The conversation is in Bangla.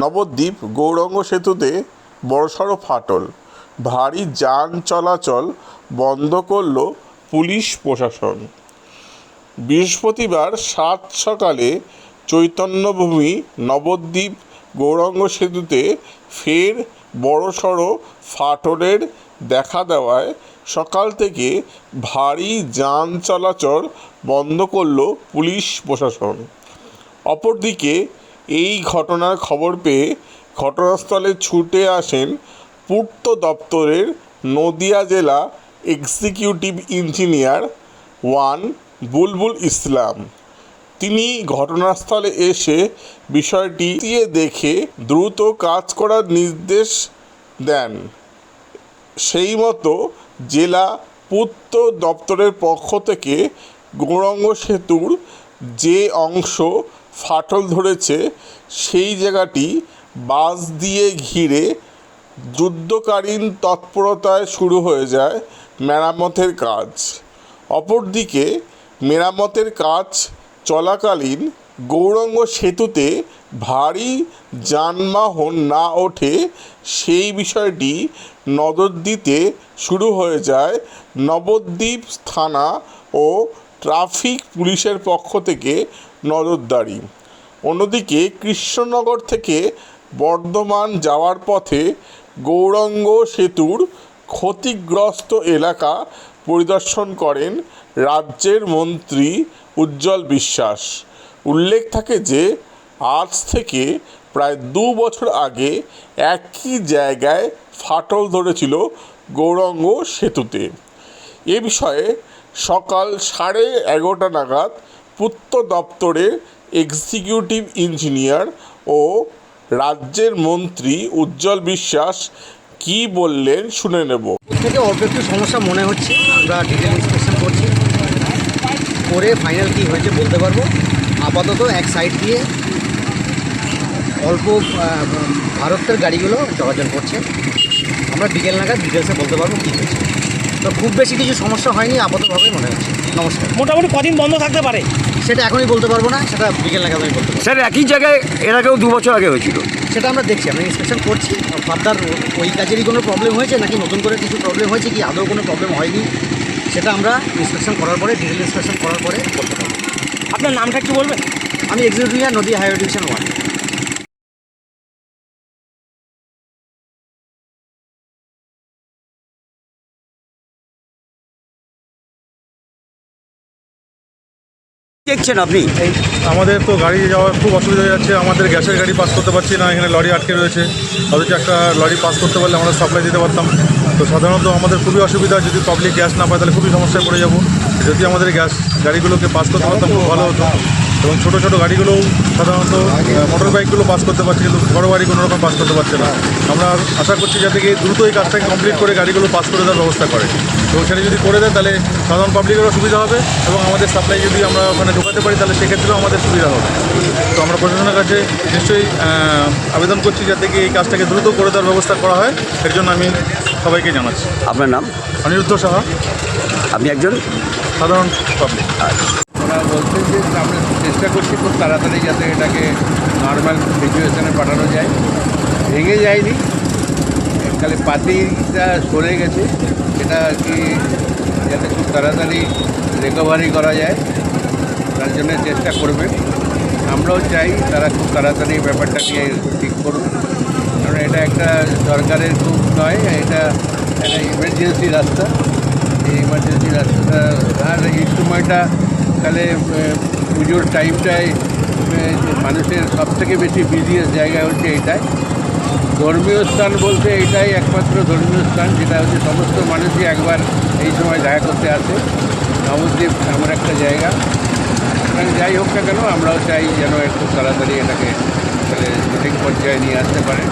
নবদ্বীপ গৌরঙ্গ সেতুতে বড়সড় ফাটল। ভারী যান চলাচল বন্ধ করল পুলিশ প্রশাসন। বৃহস্পতিবার সাত সকালে চৈতন্যভূমি নবদ্বীপ গৌরাঙ্গ সেতুতে ফের বড়সড় ফাটলের দেখা দেওয়ায় সকাল থেকে ভারী যান চলাচল বন্ধ করল পুলিশ প্রশাসন। অপরদিকে এই ঘটনার খবর পেয়ে ঘটনাস্থলে ছুটে আসেন পূর্ত দপ্তরের নদিয়া জেলা executive engineer one Bulbul Islam. তিনি ঘটনাস্থলে এসে বিষয়টি দেখে দ্রুত কাজ করার নির্দেশ দেন। সেই মতো জেলা পূর্ত দপ্তরের পক্ষ থেকে গৌরাঙ্গ সেতুর যে অংশ ফাটল ধরেছে, সেই জায়গাটি বাস দিয়ে ঘিরে যুদ্ধকালীন তৎপরতায় শুরু হয়ে যায় মেরামতের কাজ। অপরদিকে, মেরামতের কাজ চলাকালীন গৌরাঙ্গ সেতুতে ভারী যানবাহন না ওঠে, সেই বিষয়টি নজর দিতে শুরু হয়ে যায় নবদ্বীপ থানা ও ট্রাফিক পুলিশের পক্ষ থেকে নজরদারি। অন্যদিকে কৃষ্ণনগর থেকে বর্ধমান যাওয়ার পথে গৌরাঙ্গ সেতুর ক্ষতিগ্রস্ত এলাকা পরিদর্শন করেন রাজ্যের মন্ত্রী উজ্জ্বল বিশ্বাস। উল্লেখ থাকে যে, আজ থেকে প্রায় দু বছর আগে একই জায়গায় ফাটল ধরেছিল গৌরাঙ্গ সেতুতে। এ বিষয়ে সকাল সাড়ে এগারোটা নাগাদ পূর্ত দপ্তরের এক্সিকিউটিভ ইঞ্জিনিয়ার ও রাজ্যের মন্ত্রী উজ্জ্বল বিশ্বাস কী বললেন শুনে নেব। থেকে অল্প একটু সমস্যা মনে হচ্ছে, আমরা ডিটেল ইন্সপেকশন করছি। করে ফাইনাল কী হয়েছে বলতে পারব? আপাতত এক সাইড দিয়ে অল্প ভারতের গাড়িগুলো চলাচল করছে। আমরা বিকেল নাগাদ ডিটেলসে বলতে পারব কী হয়েছে। তো খুব বেশি কিছু সমস্যা হয়নি আপাততভাবে মনে হচ্ছে। নমস্কার। মোটামুটি কদিন বন্ধ থাকতে পারে? সেটা এখনই বলতে পারব না সেটা বিকেল নাগাদ আমি বলতে পারব। স্যার একই জায়গায় এর আগেও দু বছর আগে হয়েছিল। সেটা আমরা দেখছি আমরা ইন্সপেকশন করছি। ফার্দার ওই কাজেরই কোনো প্রবলেম হয়েছে নাকি নতুন করে কিছু প্রবলেম হয়েছে কি? আদৌ কোনো প্রবলেম হয়নি? সেটা আমরা ইন্সপেকশন করার পরে ডিটেল ইন্সপেকশন করার পরে বলতে পারব। আপনার নামটা একটু বলবেন? আমি এক্সিকিউটিভ নদী হাইওয়ে ডিভিশন ওয়ান দেখছেন আপনি? আমাদের তো গাড়ি যাওয়ার খুব অসুবিধা হয়ে যাচ্ছে। আমাদের গ্যাসের গাড়ি পাস করতে পারছি না, এখানে লরি আটকে রয়েছে। অথচ একটা লরি পাস করতে পারলে আমরা সাপ্লাই দিতে পারতাম। তো সাধারণত আমাদের খুবই অসুবিধা, যদি পাবলিক গ্যাস না পায় তাহলে খুবই সমস্যায় পড়ে যাব। যদি আমাদের গ্যাস গাড়িগুলোকে পাস করতে পারতাম, খুব ভালো হতো। এবং ছোটো ছোটো গাড়িগুলোও সাধারণত মোটর বাইকগুলো পাস করতে পারছে কিন্তু বড় গাড়ি কোনো রকম পাস করতে পারছে না। আমরা আশা করছি যাতে কি দ্রুত এই কাজটাকে কমপ্লিট করে গাড়িগুলো পাস করে দেওয়ার ব্যবস্থা করে। তো সেটা যদি করে দেয় তাহলে সাধারণ পাবলিকেরও সুবিধা হবে এবং আমাদের সাপ্লাই যদি আমরা ওখানে ঢোকাতে পারি তাহলে সেক্ষেত্রেও আমাদের সুবিধা হবে। তো আমরা প্রশাসনের কাছে নিশ্চয়ই আবেদন করছি যাতে কি এই কাজটাকে দ্রুত করে দেওয়ার ব্যবস্থা করা হয়। এর জন্য আমি সবাইকে জানাচ্ছি। আপনার নাম? অনিরুদ্ধ সাহা। আপনি একজন? সাধারণ পাবলিক বলছেন যে চেষ্টা করছি খুব তাড়াতাড়ি যাতে এটাকে নর্মাল সিচুয়েশানে পাঠানো যায়। ভেঙে যায়নি। খালি পাতিটা সরে গেছে। সেটা আর কি যাতে খুব তাড়াতাড়ি রিকভারি করা যায়, তার জন্য চেষ্টা করবে। আমরাও চাই তারা খুব তাড়াতাড়ি ব্যাপারটাকে ঠিক করুন কারণ এটা একটা সরকারের খুব নয়, এটা একটা ইমার্জেন্সি রাস্তা। এই ইমার্জেন্সি রাস্তাটা আর এই সময়টা তাহলে পুজোর টাইমটায় মানুষের সব থেকে বেশি বিজিয়েস্ট জায়গা হচ্ছে এটাই। ধর্মীয় স্থান বলতে এটাই একমাত্র ধর্মীয় স্থান, যেটা হচ্ছে সমস্ত মানুষই একবার এই সময় দেখা করতে আসে। নবদ্বীপ এমন একটা জায়গা। সুতরাং যাই হোক না কেন, আমরাও চাই যেন একটু তাড়াতাড়ি এটাকে সঠিক পর্যায়ে নিয়ে আসতে পারে।